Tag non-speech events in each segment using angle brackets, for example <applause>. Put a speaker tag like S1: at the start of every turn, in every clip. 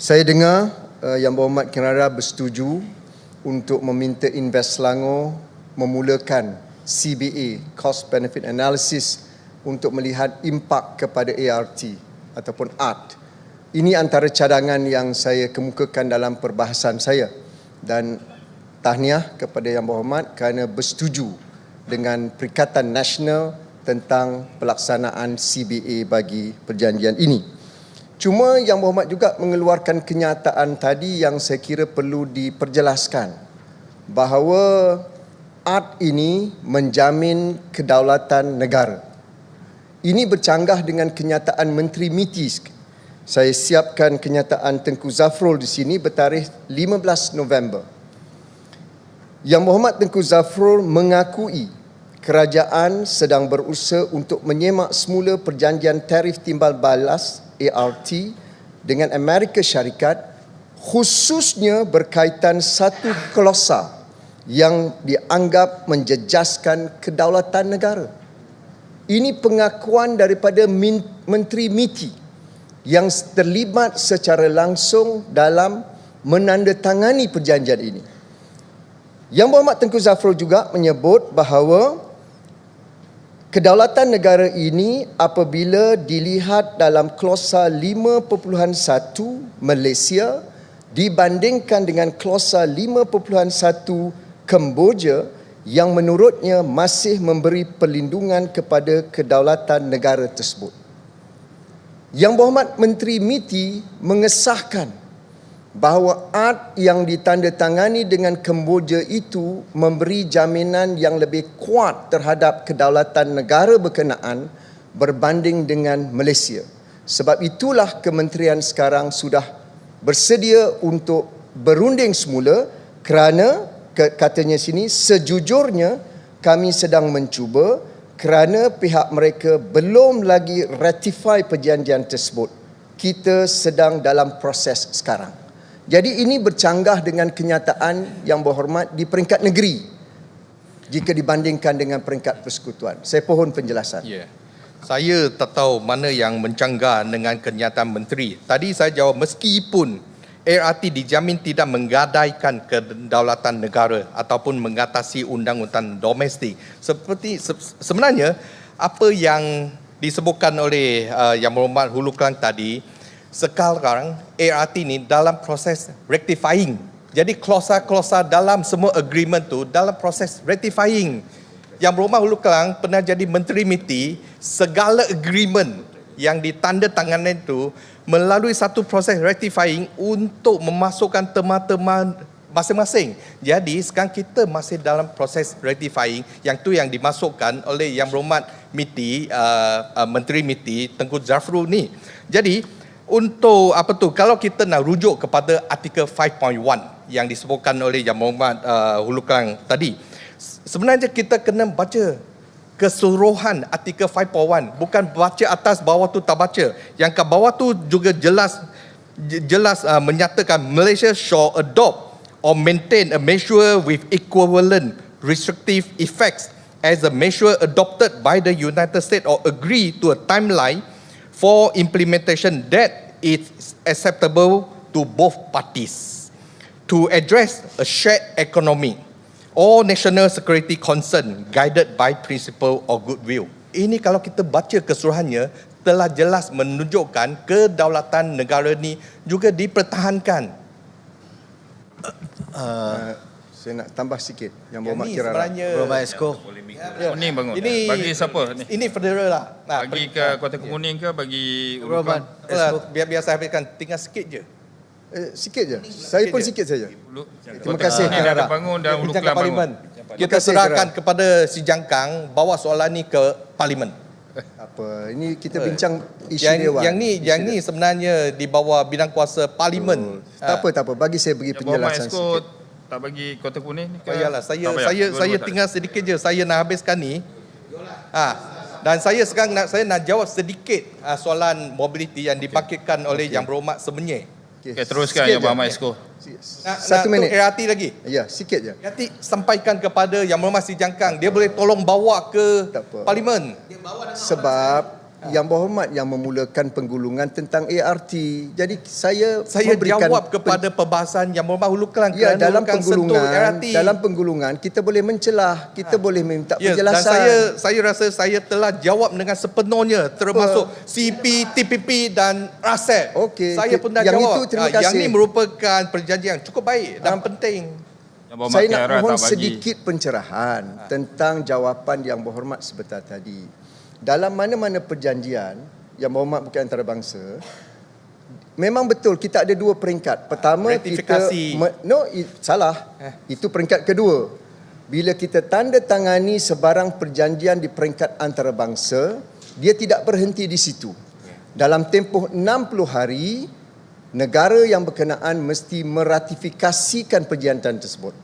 S1: Saya dengar uh, Yang Berhormat Kenara bersetuju untuk meminta Invest Selangor memulakan CBA, Cost Benefit Analysis untuk melihat impak kepada ART ataupun ART. Ini antara cadangan yang saya kemukakan dalam perbahasan saya dan tahniah kepada Yang Berhormat kerana bersetuju dengan Perikatan Nasional tentang pelaksanaan CBA bagi perjanjian ini. Cuma Yang Berhormat juga mengeluarkan kenyataan tadi yang saya kira perlu diperjelaskan bahawa art ini menjamin kedaulatan negara. Ini bercanggah dengan kenyataan Menteri MITI. Saya siapkan kenyataan Tengku Zafrul di sini bertarikh 15 November. Yang Berhormat Tengku Zafrul mengakui kerajaan sedang berusaha untuk menyemak semula perjanjian tarif timbal balas ART dengan Amerika Syarikat khususnya berkaitan satu klausa yang dianggap menjejaskan kedaulatan negara. Ini pengakuan daripada Menteri MITI yang terlibat secara langsung dalam menandatangani perjanjian ini. Yang Berhormat Tengku Zafrul juga menyebut bahawa kedaulatan negara ini apabila dilihat dalam klausa 5.1 Malaysia dibandingkan dengan klausa 5.1 Kemboja yang menurutnya masih memberi perlindungan kepada kedaulatan negara tersebut. Yang Berhormat Menteri MITI mengesahkan bahawa art yang ditandatangani dengan Kemboja itu memberi jaminan yang lebih kuat terhadap kedaulatan negara berkenaan berbanding dengan Malaysia. Sebab itulah kementerian sekarang sudah bersedia untuk berunding semula kerana katanya sini sejujurnya kami sedang mencuba kerana pihak mereka belum lagi ratify perjanjian tersebut. Kita sedang dalam proses sekarang. Jadi ini bercanggah dengan kenyataan yang berhormat di peringkat negeri jika dibandingkan dengan peringkat persekutuan. Saya pohon penjelasan.
S2: Yeah. Saya tak tahu mana yang mencanggah dengan kenyataan menteri. Tadi saya jawab meskipun ART dijamin tidak menggadaikan kedaulatan negara ataupun mengatasi undang-undang domestik. Seperti se, sebenarnya apa yang disebutkan oleh uh, Yang Berhormat Hulu Kelang tadi, sekarang ART ini dalam proses rectifying. Jadi klausa-klausa dalam semua agreement tu dalam proses rectifying. Yang Berhormat Hulu Kelang pernah jadi Menteri MITI, segala agreement yang ditanda tangan itu melalui satu proses rectifying untuk memasukkan tema-tema masing-masing. Jadi sekarang kita masih dalam proses rectifying yang tu yang dimasukkan oleh Yang Berhormat MITI, uh, uh, Menteri MITI Tengku Zafrul ni. Jadi untuk apa tu kalau kita nak rujuk kepada artikel 5.1 yang disebutkan oleh Yang Berhormat uh, Hulu Kelang tadi. Sebenarnya kita kena baca keseluruhan artikel 5.1 bukan baca atas bawah tu tak baca yang kat bawah tu juga jelas jelas uh, menyatakan Malaysia shall adopt or maintain a measure with equivalent restrictive effects as a measure adopted by the United States or agree to a timeline for implementation that is acceptable to both parties to address a shared economy all national security concern guided by principle of goodwill. Ini kalau kita baca keseluruhannya telah jelas menunjukkan kedaulatan negara ini juga dipertahankan.
S1: Uh, uh, saya nak tambah sikit yang berhormat
S2: ini
S1: kira
S2: sebenarnya
S3: Berhormat Esko.
S4: Ya. Kuning bangun.
S2: Ini
S4: bagi siapa ni?
S2: Ini federal lah. Nah,
S4: Bagi ke Kuala Kuning ke bagi
S3: Berhormat
S2: Uh,
S3: Esko.
S2: biar biar saya habiskan tinggal sikit je.
S1: Eh, sikit je. Saya pun
S2: je.
S1: sikit saja. Terima kasih Kenara.
S4: dah bangun dan Ulu
S2: Bincang
S4: Kelang
S2: ke parlimen.
S4: bangun.
S2: Kita
S1: kasih,
S2: serahkan kepada si Jangkang bawa soalan ni ke parlimen.
S1: Apa? Ini kita bincang isu
S2: yang,
S1: dewan.
S2: yang ni
S1: Isu
S2: yang
S1: dewan.
S2: ni sebenarnya di bawah bidang kuasa parlimen.
S1: Oh, Tak apa, tak apa. Bagi saya bagi
S4: Yang Berhormat
S1: penjelasan
S4: Esko
S1: sikit.
S4: Tak bagi Kota Kuning ni ke?
S2: Oh, iyalah, saya
S4: Tak payah.
S2: saya
S4: Dua-dua
S2: saya
S4: tak
S2: tinggal sedikit je. Saya nak habiskan ni. Ha. Dan saya sekarang nak saya nak jawab sedikit uh, soalan mobiliti yang dibangkitkan oleh Yang Berhormat Semenyih.
S1: Okey,
S4: Okey, teruskan
S1: sikit
S4: Yang. Berhormat Esko.
S2: Nak,
S1: Satu
S2: nak
S1: minit.
S2: ART lagi.
S1: Ya, sikit je.
S2: Nanti sampaikan kepada Yang Berhormat Si Jangkang. Dia boleh tolong bawa ke
S1: Tak apa.
S2: parlimen.
S1: Sebab Yang Berhormat yang memulakan penggulungan tentang ART. Jadi saya
S2: Saya
S1: memberikan
S2: jawab kepada perbahasan yang berubah hulu kelang
S1: Ya
S2: kerana
S1: dalam penggulungan
S2: RRT.
S1: dalam penggulungan kita boleh mencelah, kita boleh minta
S2: Ya, dan
S1: penjelasan.
S2: saya saya rasa saya telah jawab dengan sepenuhnya termasuk CP, TPP dan RASEP.
S1: Okey,
S2: Saya pun dah
S1: Yang
S2: jawab.
S1: itu terima
S2: Ah, Yang
S1: kasih.
S2: ini merupakan perjanjian yang cukup baik dan penting.
S4: Yang Berhormat
S1: saya nak mohon sedikit pencerahan tentang jawapan yang berhormat sebentar tadi. Dalam mana-mana perjanjian yang berhormat bukan antarabangsa, memang betul kita ada dua peringkat. Pertama kita no i, salah. Itu peringkat kedua. Bila kita tanda tangani sebarang perjanjian di peringkat antarabangsa, dia tidak berhenti di situ. Dalam tempoh 60 hari, negara yang berkenaan mesti meratifikasikan perjanjian tersebut.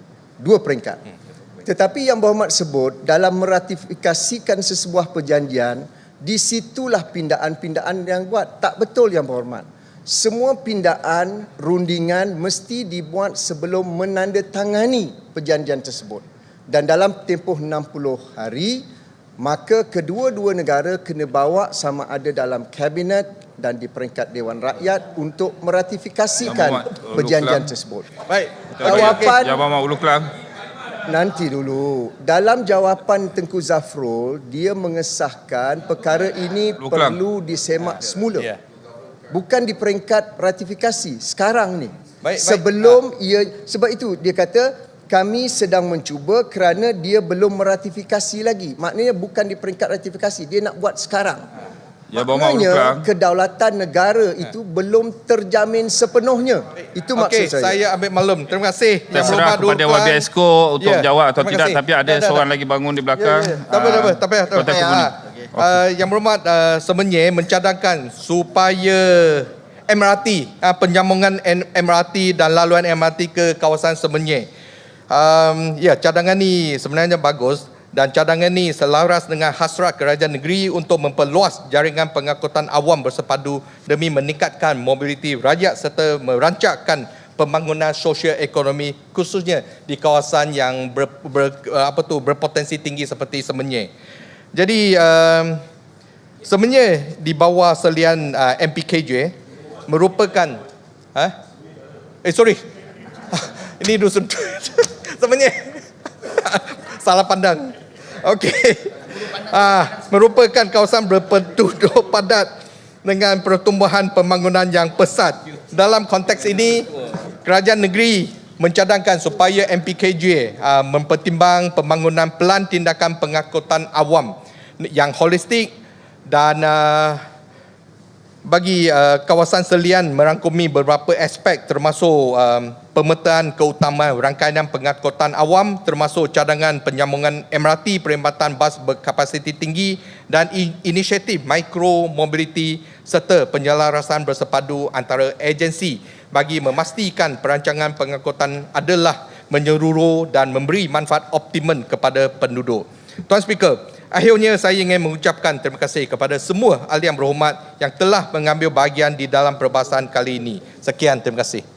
S1: Dua peringkat. Tetapi yang berhormat sebut dalam meratifikasikan sesebuah perjanjian, di situlah pindaan-pindaan yang buat. Tak betul yang berhormat. Semua pindaan rundingan mesti dibuat sebelum menandatangani perjanjian tersebut. Dan dalam tempoh 60 hari, maka kedua-dua negara kena bawa sama ada dalam kabinet dan di peringkat Dewan Rakyat untuk meratifikasikan perjanjian tersebut.
S2: Baik.
S1: Jawapan
S4: Berhormat Ulu Kelang.
S1: Nanti dulu. Dalam jawapan Tengku Zafrul, dia mengesahkan perkara ini
S4: Lu kelang.
S1: perlu disemak semula.
S2: Ya.
S1: Bukan di peringkat ratifikasi sekarang ni.
S2: Baik, baik.
S1: Sebelum ia sebab itu dia kata kami sedang mencuba kerana dia belum meratifikasi lagi. Maknanya bukan di peringkat ratifikasi, dia nak buat sekarang.
S4: Kelang.
S1: Maknanya kedaulatan negara itu belum terjamin sepenuhnya. Itu maksud
S2: Okey,
S1: saya.
S2: saya ambil maklum. Terima kasih.
S4: Saya serah kepada Wabi Esko untuk
S2: Ya,
S4: jawab atau tidak.
S2: kasih.
S4: Tapi ada
S2: Dah, dah,
S4: seorang
S2: dah.
S4: lagi bangun di belakang.
S2: Ya, ya. Tak apa, tak apa, tak payah, tak payah.
S4: Kemuning.
S2: Uh, yang berhormat uh, semenye mencadangkan supaya MRT, uh, penyambungan N- MRT dan laluan MRT ke kawasan Semenye. Um, ya, cadangan ni sebenarnya bagus dan cadangan ni selaras dengan hasrat kerajaan negeri untuk memperluas jaringan pengangkutan awam bersepadu demi meningkatkan mobiliti rakyat serta merancangkan pembangunan sosial ekonomi khususnya di kawasan yang ber, ber, apa tu berpotensi tinggi seperti Semenye. Jadi um, sebenarnya di bawah selian uh, MPKJ merupakan ha? Eh sorry. <laughs> Ini dusun <laughs> sebenarnya <laughs> salah pandang. Okey. Ah, merupakan kawasan berpenduduk <laughs> padat dengan pertumbuhan pembangunan yang pesat. Dalam konteks ini, kerajaan negeri mencadangkan supaya MPKJ uh, mempertimbang pembangunan pelan tindakan pengangkutan awam yang holistik dan uh, bagi uh, kawasan selian merangkumi beberapa aspek termasuk um, pemetaan keutamaan rangkaian pengangkutan awam termasuk cadangan penyambungan MRT perkhidmatan bas berkapasiti tinggi dan inisiatif micro mobility serta penyelarasan bersepadu antara agensi bagi memastikan perancangan pengangkutan adalah menyeluruh dan memberi manfaat optimum kepada penduduk. Tuan Speaker, akhirnya saya ingin mengucapkan terima kasih kepada semua ahli yang berhormat yang telah mengambil bahagian di dalam perbahasan kali ini. Sekian, terima kasih.